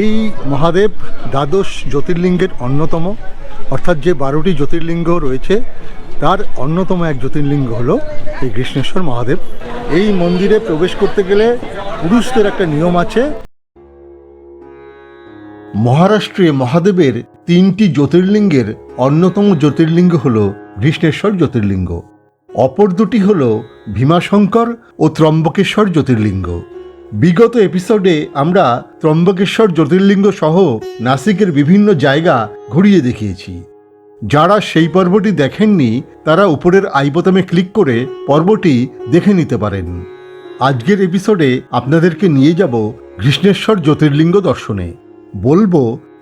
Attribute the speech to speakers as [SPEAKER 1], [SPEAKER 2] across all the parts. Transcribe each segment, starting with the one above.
[SPEAKER 1] এই মহাদেব দ্বাদশ জ্যোতির্লিঙ্গের অন্যতম। অর্থাৎ যে বারোটি জ্যোতির্লিঙ্গ রয়েছে, তার অন্যতম এক জ্যোতির্লিঙ্গ হলো এই কৃষ্ণেশ্বর মহাদেব। এই মন্দিরে প্রবেশ করতে গেলে পুরুষদের একটা নিয়ম আছে। মহারাষ্ট্রে মহাদেবের তিনটি জ্যোতির্লিঙ্গের অন্যতম জ্যোতির্লিঙ্গ হল কৃষ্ণেশ্বর জ্যোতির্লিঙ্গ। অপর দুটি হল ভীমাশঙ্কর ও ত্রম্বকেশ্বর জ্যোতির্লিঙ্গ। বিগত এপিসোডে আমরা ত্রম্বকেশ্বর জ্যোতির্লিঙ্গ সহ নাসিকের বিভিন্ন জায়গা ঘুরিয়ে দেখিয়েছি। যারা সেই পর্বটি দেখেননি, তারা উপরের আই বোতামে ক্লিক করে পর্বটি দেখে নিতে পারেন। আজকের এপিসোডে আপনাদেরকে নিয়ে যাব কৃষ্ণেশ্বর জ্যোতির্লিঙ্গ দর্শনে। বলব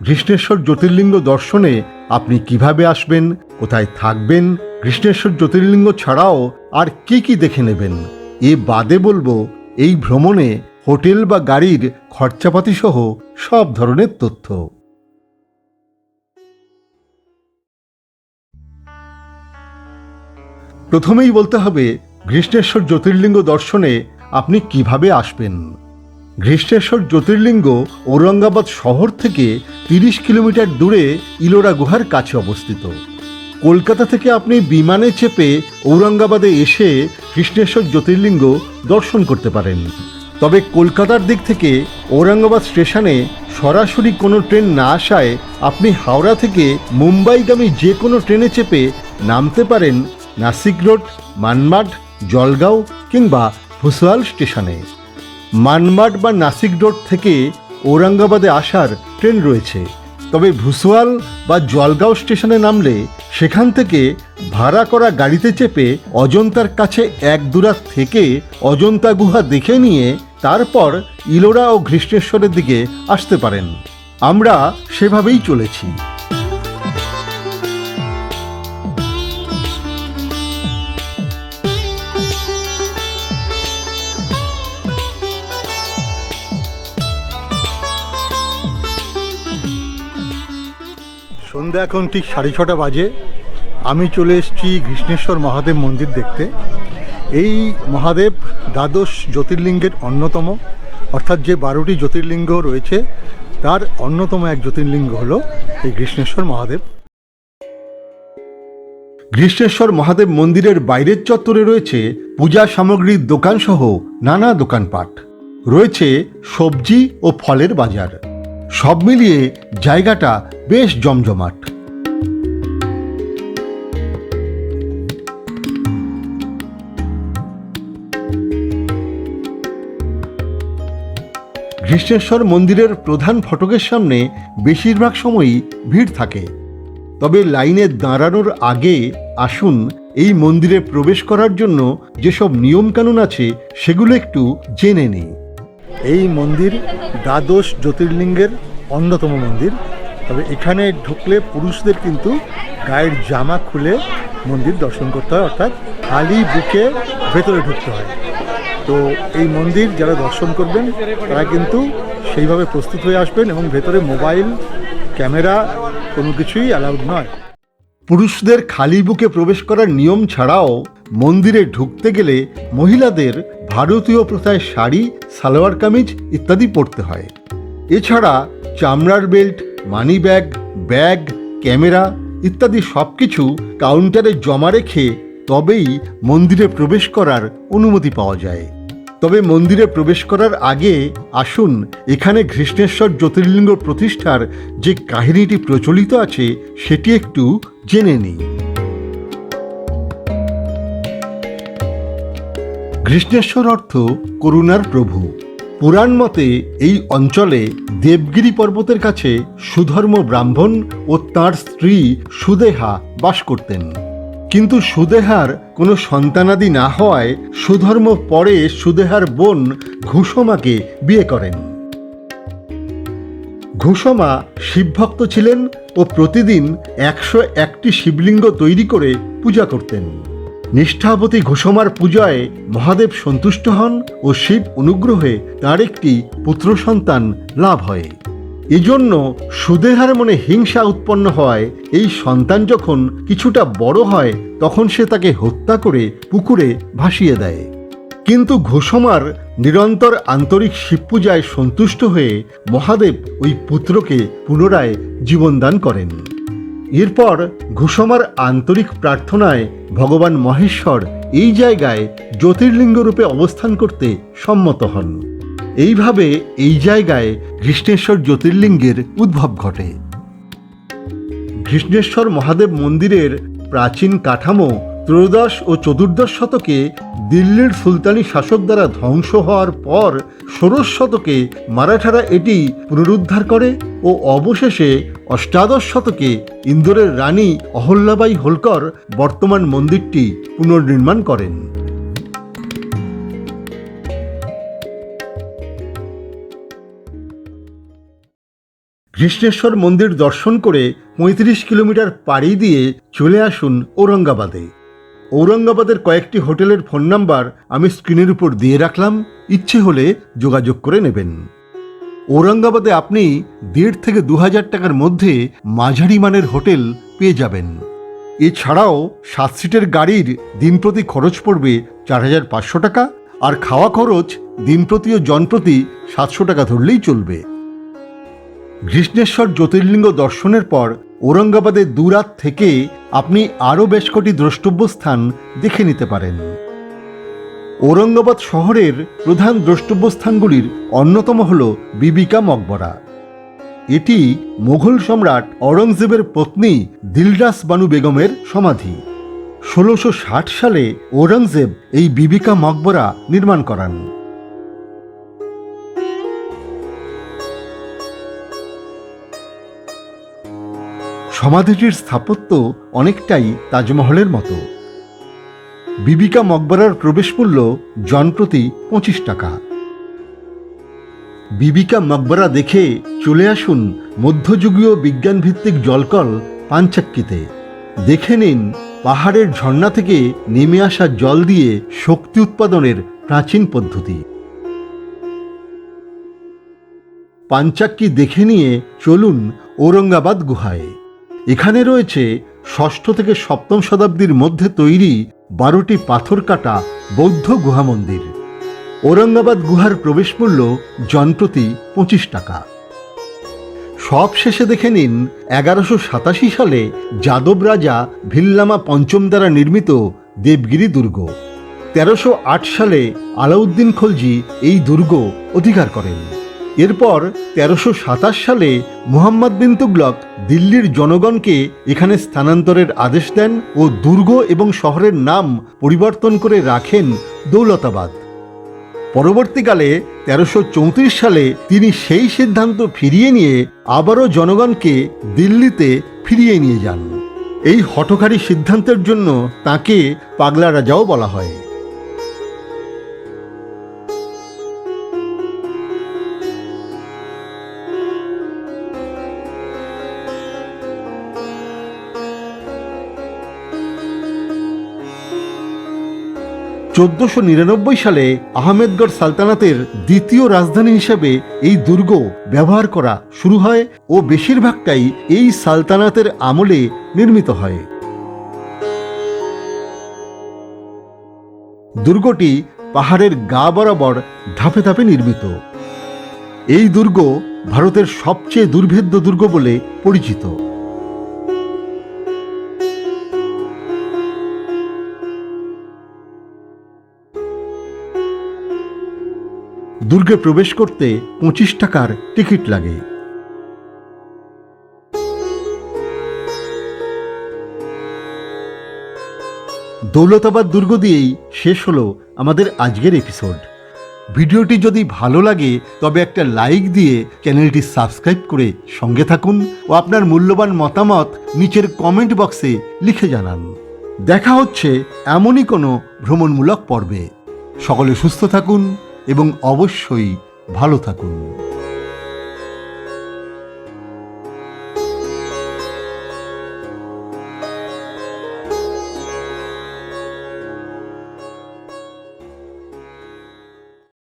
[SPEAKER 1] কৃষ্ণেশ্বর জ্যোতির্লিঙ্গ দর্শনে আপনি কীভাবে আসবেন, কোথায় থাকবেন কৃষ্ণেশ্বর জ্যোতির্লিঙ্গ ছাড়াও আর কি কি দেখে নেবেন? এ বাদে বলব, এই ভ্রমণে হোটেল বা গাড়ির খরচাপাতি সহ সব ধরনের তথ্য। প্রথমেই বলতে হবে কৃষ্ণেশ্বর জ্যোতির্লিঙ্গ দর্শনে আপনি কীভাবে আসবেন? ঘৃষ্ণেশ্বর জ্যোতির্লিঙ্গ ঔরঙ্গাবাদ শহর থেকে তিরিশ কিলোমিটার দূরে ইলোরা গুহার কাছে অবস্থিত। কলকাতা থেকে আপনি বিমানে চেপে ঔরঙ্গাবাদে এসে কৃষ্ণেশ্বর জ্যোতির্লিঙ্গ দর্শন করতে পারেন। তবে কলকাতার দিক থেকে ঔরঙ্গাবাদ স্টেশনে সরাসরি কোনো ট্রেন না আসায় আপনি হাওড়া থেকে মুম্বাইগামী যে কোনো ট্রেনে চেপে নামতে পারেন নাসিক রোড, মানমাড, জলগাঁও কিংবা ভুসওয়াল স্টেশনে। মানমাড বা নাসিক রোড থেকে ঔরঙ্গাবাদে আসার ট্রেন রয়েছে। তবে ভুসওয়াল বা জলগাঁও স্টেশনে নামলে সেখান থেকে ভাড়া করা গাড়িতে চেপে অজন্তার কাছে এক দুরাত থেকে অজন্তা গুহা দেখে নিয়ে তারপর ইলোরা ও ঘৃষ্ণেশ্বরের দিকে আসতে পারেন। আমরা সেভাবেই চলেছি। সন্ধ্যা এখন ঠিক সাড়ে ছটা বাজে। আমি চলে এসেছি কৃষ্ণেশ্বর মহাদেব মন্দির দেখতে। এই মহাদেব দ্বাদশ জ্যোতির্লিঙ্গের অন্যতম। অর্থাৎ যে বারোটি জ্যোতির্লিঙ্গ রয়েছে, তার অন্যতম এক জ্যোতির্লিঙ্গ হলো এই কৃষ্ণেশ্বর মহাদেব। কৃষ্ণেশ্বর মহাদেব মন্দিরের বাইরের চত্বরে রয়েছে পূজা সামগ্রীর দোকানসহ নানা দোকানপাট। রয়েছে সবজি ও ফলের বাজার। সব মিলিয়ে জায়গাটা বেশ জমজমাট। কৃষ্ণেশ্বর মন্দিরের প্রধান ফটকের সামনে বেশিরভাগ সময়ই ভিড় থাকে। তবে লাইনে দাঁড়ানোর আগে আসুন, এই মন্দিরে প্রবেশ করার জন্য যেসব নিয়মকানুন আছে, সেগুলো একটু জেনে নিই। এই মন্দির দ্বাদশ জ্যোতির্লিঙ্গের অন্যতম মন্দির। তবে এখানে ঢুকলে পুরুষদের কিন্তু গায়ের জামা খুলে মন্দির দর্শন করতে হয়, অর্থাৎ খালি বুকে ভেতরে ঢুকতে হয়। তো এই মন্দির যারা দর্শন করবেন, তারা কিন্তু সেইভাবে প্রস্তুত হয়ে আসবেন এবং ভেতরে মোবাইল, ক্যামেরা কোনো কিছুই অ্যালাউড নয়। পুরুষদের খালি বুকে প্রবেশ করার নিয়ম ছাড়াও মন্দিরে ঢুকতে গেলে মহিলাদের ভারতীয় প্রথায় শাড়ি, সালোয়ার কামিজ ইত্যাদি পরতে হয়। এছাড়া চামড়ার belt, money bag bag, camera ইত্যাদি সব কিছু কাউন্টারে জমা রেখে তবেই মন্দিরে প্রবেশ করার অনুমতি পাওয়া যায়। তবে মন্দিরে প্রবেশ করার আগে আসুন, এখানে ঘৃষ্ণেশ্বর জ্যোতির্লিঙ্গ প্রতিষ্ঠার যে কাহিনীটি প্রচলিত আছে, সেটি একটু জেনে নিই। ঘৃষ্ণেশ্বর অর্থ করুণার প্রভু। পুরাণ মতে এই অঞ্চলে দেবগিরি পর্বতের কাছে সুধর্ম ব্রাহ্মণ ও তাঁর স্ত্রী সুদেহা বাস করতেন। কিন্তু সুদেহার কোনো সন্তানাদি না হওয়ায় সুধর্ম পরে সুদেহার বোন ঘুষমাকে বিয়ে করেন। ঘুষমা শিবভক্ত ছিলেন ও প্রতিদিন একশো একটি শিবলিঙ্গ তৈরি করে পূজা করতেন। নিষ্ঠাবতী ঘোষমার পূজায় মহাদেব সন্তুষ্ট হন ও শিব অনুগ্রহে তার একটি পুত্র সন্তান লাভ হয়। এজন্য সুদেহার মনে হিংসা উৎপন্ন হয় এই সন্তান যখন কিছুটা বড় হয়, তখন সে তাকে হত্যা করে পুকুরে ভাসিয়ে দেয়। কিন্তু ঘোষমার নিরন্তর আন্তরিক শিবপূজায় সন্তুষ্ট হয়ে মহাদেব ওই পুত্রকে পুনরায় জীবনদান করেন। এরপর ঘোষমার আন্তরিক প্রার্থনায় ভগবান মহেশ্বর এই জায়গায় জ্যোতির্লিঙ্গ রূপে অবস্থান করতে সম্মত হন। এইভাবে এই জায়গায় কৃষ্ণেশ্বর জ্যোতির্লিঙ্গের উদ্ভব ঘটে। কৃষ্ণেশ্বর মহাদেব মন্দিরের প্রাচীন কাঠামো ত্রয়োদশ ও চতুর্দশ শতকে দিল্লির সুলতানি শাসক দ্বারা ধ্বংস হওয়ার পর ষোড়শ শতকে মারাঠারা এটি পুনরুদ্ধার করে ও অবশেষে অষ্টাদশ শতকে ইন্দোরের রানী অহল্যাবাই হোলকর বর্তমান মন্দিরটি পুনর্নির্মাণ করেন। কৃষ্ণেশ্বর মন্দির দর্শন করে পঁয়ত্রিশ কিলোমিটার পাড়ি দিয়ে চলে আসুন ঔরঙ্গাবাদে। ঔরঙ্গাবাদের কয়েকটি হোটেলের ফোন নাম্বার আমি স্ক্রিনের উপর দিয়ে রাখলাম, ইচ্ছে হলে যোগাযোগ করে নেবেন। ঔরঙ্গাবাদে আপনি দেড় থেকে দু হাজার টাকার মধ্যে মাঝারি মানের হোটেল পেয়ে যাবেন। এছাড়াও সাত সিটের গাড়ির দিনপ্রতি খরচ পড়বে চার হাজার পাঁচশো টাকা আর খাওয়া খরচ দিনপ্রতি ও জনপ্রতি সাতশো টাকা ধরলেই চলবে। কৃষ্ণেশ্বর জ্যোতির্লিঙ্গ দর্শনের পর ঔরঙ্গাবাদের দুরাত থেকে আপনি আরও বেশ কটি দ্রষ্টব্য স্থান দেখে নিতে পারেন। ঔরঙ্গাবাদ শহরের প্রধান দ্রষ্টব্য স্থানগুলির অন্যতম হল বিবিকা মকবরা। এটি মোঘল সম্রাট অরঙ্গজেবের পত্নী দিলরাস বানু বেগমের সমাধি। ষোলোশো সালে ঔরঙ্গজেব এই বিবিকা মকবরা নির্মাণ করান। সমাধিটির স্থাপত্য অনেকটাই তাজমহলের মতো। বিবিকা মকবরার প্রবেশ মূল্য জনপ্রতি পঁচিশ টাকা। বিবিকা মকবরা দেখে চলে আসুন মধ্যযুগীয় বিজ্ঞানভিত্তিক জলকল পাঞ্চাক্কিতে দেখে নিন পাহাড়ের ঝর্ণা থেকে নেমে আসা জল দিয়ে শক্তি উৎপাদনের প্রাচীন পদ্ধতি। পাঞ্চাক্কি দেখে নিয়ে চলুন ঔরঙ্গাবাদ গুহায়। এখানে রয়েছে ষষ্ঠ থেকে সপ্তম শতাব্দীর মধ্যে তৈরি বারোটি পাথর কাটা বৌদ্ধ গুহা মন্দির ঔরঙ্গাবাদ গুহার প্রবেশ মূল্য জনপ্রতি পঁচিশ টাকা। সব শেষে দেখে নিন, এগারোশো সাতাশি সালে যাদব রাজা ভিল্লামা পঞ্চম দ্বারা নির্মিত দেবগিরি দুর্গ। তেরোশো আট সালে আলাউদ্দিন খলজি এই দুর্গ অধিকার করেন। এরপর তেরোশো সাতাশ সালে মুহাম্মদ বিন তুগলক দিল্লির জনগণকে এখানে স্থানান্তরের আদেশ দেন ও দুর্গ এবং শহরের নাম পরিবর্তন করে রাখেন দৌলতাবাদ। পরবর্তীকালে তেরোশো সালে তিনি সেই সিদ্ধান্ত ফিরিয়ে নিয়ে আবারও জনগণকে দিল্লিতে ফিরিয়ে নিয়ে যান। এই হঠকারী সিদ্ধান্তের জন্য তাকে পাগলা রাজাও বলা হয়। চোদ্দশো নিরানব্বই সালে আহমেদগড় সালতানাতের দ্বিতীয় রাজধানী হিসেবে এই দুর্গ ব্যবহার করা শুরু হয় ও বেশিরভাগটাই এই সালতানাতের আমলে নির্মিত হয়। দুর্গটি পাহাড়ের গা বরাবর ধাপে ধাপে নির্মিত। এই দুর্গ ভারতের সবচেয়ে দুর্ভেদ্য দুর্গ বলে পরিচিত। দুর্গে প্রবেশ করতে পঁচিশ টাকার টিকিট লাগে। দৌলতাবাদ দুর্গ দিয়েই শেষ হলো আমাদের আজকের এপিসোড ভিডিওটি যদি ভালো লাগে, তবে একটা লাইক দিয়ে চ্যানেলটি সাবস্ক্রাইব করে সঙ্গে থাকুন ও আপনার মূল্যবান মতামত নিচের কমেন্ট বক্সে লিখে জানান। দেখা হচ্ছে এমনই কোনো ভ্রমণমূলক পর্বে। সকলে সুস্থ থাকুন এবং অবশ্যই ভালো থাকুন।